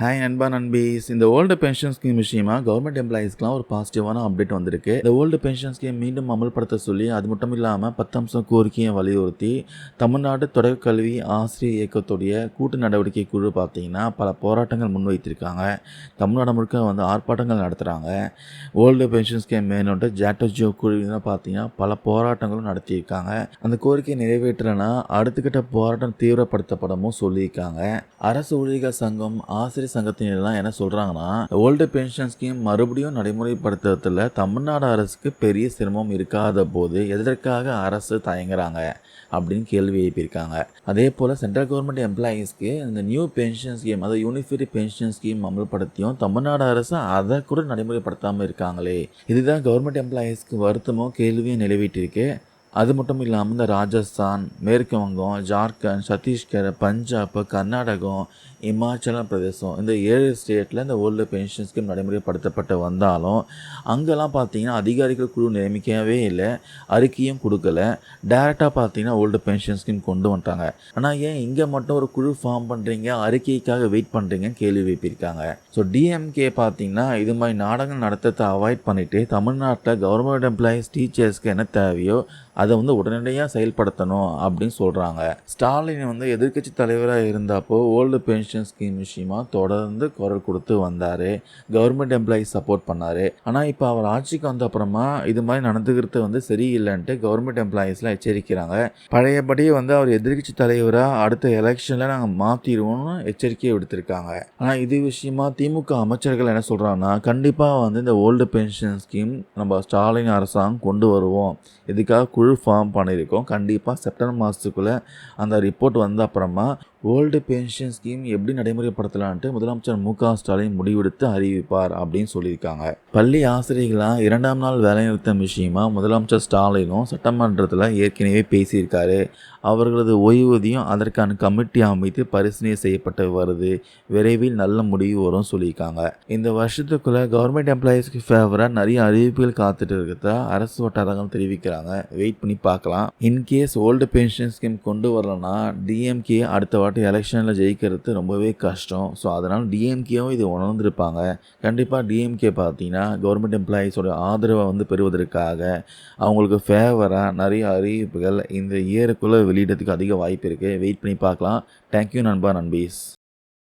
Hi நண்பா நண்பீஸ். இந்த ஓல்டு பென்ஷன் ஸ்கீம் விஷயமா கவர்மெண்ட் எம்ப்ளாயீஸ்க்குலாம் ஒரு பாசிட்டிவான அப்டேட் வந்திருக்கு. இந்த ஓல்டு பென்ஷன் ஸ்கீம் மீண்டும் அமல்படுத்த சொல்லி அது மட்டும் இல்லாமல் பத்து அம்சம் கோரிக்கையை வலியுறுத்தி தமிழ்நாடு தொடர்கல்வி ஆசிரியர் இயக்கத்துடைய கூட்டு நடவடிக்கை குழு பார்த்தீங்கன்னா பல போராட்டங்கள் முன்வைத்திருக்காங்க. தமிழ்நாடு முழுக்க வந்து ஆர்ப்பாட்டங்கள் நடத்துகிறாங்க ஓல்டு பென்ஷன் ஸ்கீம் வேணும்ட்டு ஜாட்டோஜியோ குழுவினர் பார்த்தீங்கன்னா பல போராட்டங்களும் நடத்தியிருக்காங்க. அந்த கோரிக்கையை நிறைவேற்றலைன்னா அடுத்துக்கிட்ட போராட்டம் தீவிரப்படுத்தப்படமும் சொல்லியிருக்காங்க. அரசு ஊழியர்கள் சங்கம் ஆசிரியர் சங்கத்தினர்லாம் என்ன சொல்கிறாங்கன்னா ஓல்டு பென்ஷன் ஸ்கீம் மறுபடியும் நடைமுறைப்படுத்துறதுல தமிழ்நாடு அரசுக்கு பெரிய சிரமம் இருக்காத போது எதற்காக அரசு தயங்குறாங்க? அப்படின்னு கேள்வி எழுப்பியிருக்காங்க. அதே போல் சென்ட்ரல் கவர்மெண்ட் எம்ப்ளாயீஸ்க்கு இந்த நியூ பென்ஷன் ஸ்கீம் அதாவது யூனிஃபரி பென்ஷன் ஸ்கீம் அமல்படுத்தியும் தமிழ்நாடு அரசு அதை கூட நடைமுறைப்படுத்தாமல் இருக்காங்களே. இதுதான் கவர்மெண்ட் எம்ப்ளாயீஸ்க்கு வருத்தமும் கேள்வியும் நிலவிட்டிருக்கு அது மட்டும் இல்லாமல் இந்த ராஜஸ்தான் மேற்கு வங்கம் ஜார்க்கண்ட் சத்தீஸ்கர் பஞ்சாப் கர்நாடகம் இமாச்சல பிரதேசம் இந்த ஏழு ஸ்டேட்டில் இந்த ஓல்டு பென்ஷன் ஸ்கீம் நடைமுறைப்படுத்தப்பட்டு வந்தாலும் அங்கெல்லாம் பார்த்தீங்கன்னா அதிகாரிகள் குழு நியமிக்கவே இல்லை அறிக்கையும் கொடுக்கல. டேரெக்டாக பார்த்தீங்கன்னா ஓல்டு பென்ஷன் ஸ்கீம் கொண்டு வந்துட்டாங்க. ஆனால் ஏன் இங்கே மட்டும் ஒரு குழு ஃபார்ம் பண்ணுறீங்க அறிக்கைக்காக வெயிட் பண்ணுறீங்கன்னு கேள்வி வைப்பிருக்காங்க ஸோ டிஎம்கே பார்த்தீங்கன்னா இது மாதிரி நாடகம் நடத்தத்தை அவாய்ட் பண்ணிவிட்டு தமிழ்நாட்டில் கவர்மெண்ட் எம்ப்ளாயீஸ் டீச்சர்ஸ்க்கு என்ன தேவையோ அதை வந்து உடனடியாக செயல்படுத்தணும் அப்படின்னு சொல்கிறாங்க ஸ்டாலின் வந்து எதிர்க்கட்சி தலைவராக இருந்தப்போ ஓல்டு பென்ஷன் ஸ்கீம் விஷயமா தொடர்ந்து குரல் கொடுத்து வந்தார். கவர்மெண்ட் எம்ப்ளாயி சப்போர்ட் பண்ணார். ஆனால் இப்போ அவர் ஆட்சிக்கு வந்த அப்புறமா இது மாதிரி நடந்துக்கிறது வந்து சரியில்லைன்ட்டு கவர்மெண்ட் எம்ப்ளாயீஸ்லாம் எச்சரிக்கிறாங்க. பழையபடியே வந்து அவர் எதிர்கட்சி தலைவராக அடுத்த எலெக்ஷனில் நாங்கள் மாற்றிடுவோம்னு எச்சரிக்கையை விடுத்திருக்காங்க. ஆனால் இது விஷயமா திமுக அமைச்சர்கள் என்ன சொல்கிறாங்கன்னா கண்டிப்பாக வந்து இந்த ஓல்டு பென்ஷன் ஸ்கீம் நம்ம ஸ்டாலின் அரசாங்கம் கொண்டு வருவோம். இதுக்காக குழு ஃபார்ம் பண்ணியிருக்கோம். கண்டிப்பாக செப்டம்பர் மாதத்துக்குள்ளே அந்த ரிப்போர்ட் வந்த அப்புறமா ஓல்டு பென்ஷன் ஸ்கீம் எப்படி நடைமுறைப்படுத்தலான்ட்டு முதலமைச்சர் மு க ஸ்டாலின் முடிவெடுத்து அறிவிப்பார் அப்படின்னு சொல்லியிருக்காங்க. பள்ளி ஆசிரியர்களாக இரண்டாம் நாள் வேலைநிறுத்தம் விஷயமா முதலமைச்சர் ஸ்டாலினும் சட்டமன்றத்தில் ஏற்கனவே பேசியிருக்காரு. அவர்களது ஓய்வூதியம் அதற்கான கமிட்டி அமைத்து பரிசீலனை செய்யப்பட்டு வருது. விரைவில் நல்ல முடிவு வரும் சொல்லியிருக்காங்க. இந்த வருஷத்துக்குள்ளே கவர்மெண்ட் எம்ப்ளாயீஸ்க்கு ஃபேவராக நிறைய அறிவிப்புகள் காத்துட்டு இருக்கிறதா அரசு வட்டாரங்கள் தெரிவிக்கிறாங்க. வெயிட் பண்ணி பார்க்கலாம். இன்கேஸ் ஓல்டு பென்ஷன் ஸ்கீம் கொண்டு வரலன்னா டிஎம்கே அடுத்த வாட்டி எலெக்ஷனில் ஜெயிக்கிறது ரொம்பவே கஷ்டம். ஸோ அதனால் டிஎம்கேவும் இது உணர்ந்திருப்பாங்க. கண்டிப்பாக டிஎம்கே பார்த்தீங்கன்னா கவர்மெண்ட் எம்ப்ளாயீஸோட ஆதரவை வந்து பெறுவதற்காக அவங்களுக்கு ஃபேவராக நிறைய அறிவிப்புகள் இந்த இயருக்குள்ளே வெளியிடத்துக்கு அதிக வாய்ப்பு இருக்குது வெயிட் பண்ணி பார்க்கலாம். தேங்க்யூ நண்பா நண்பீஸ்.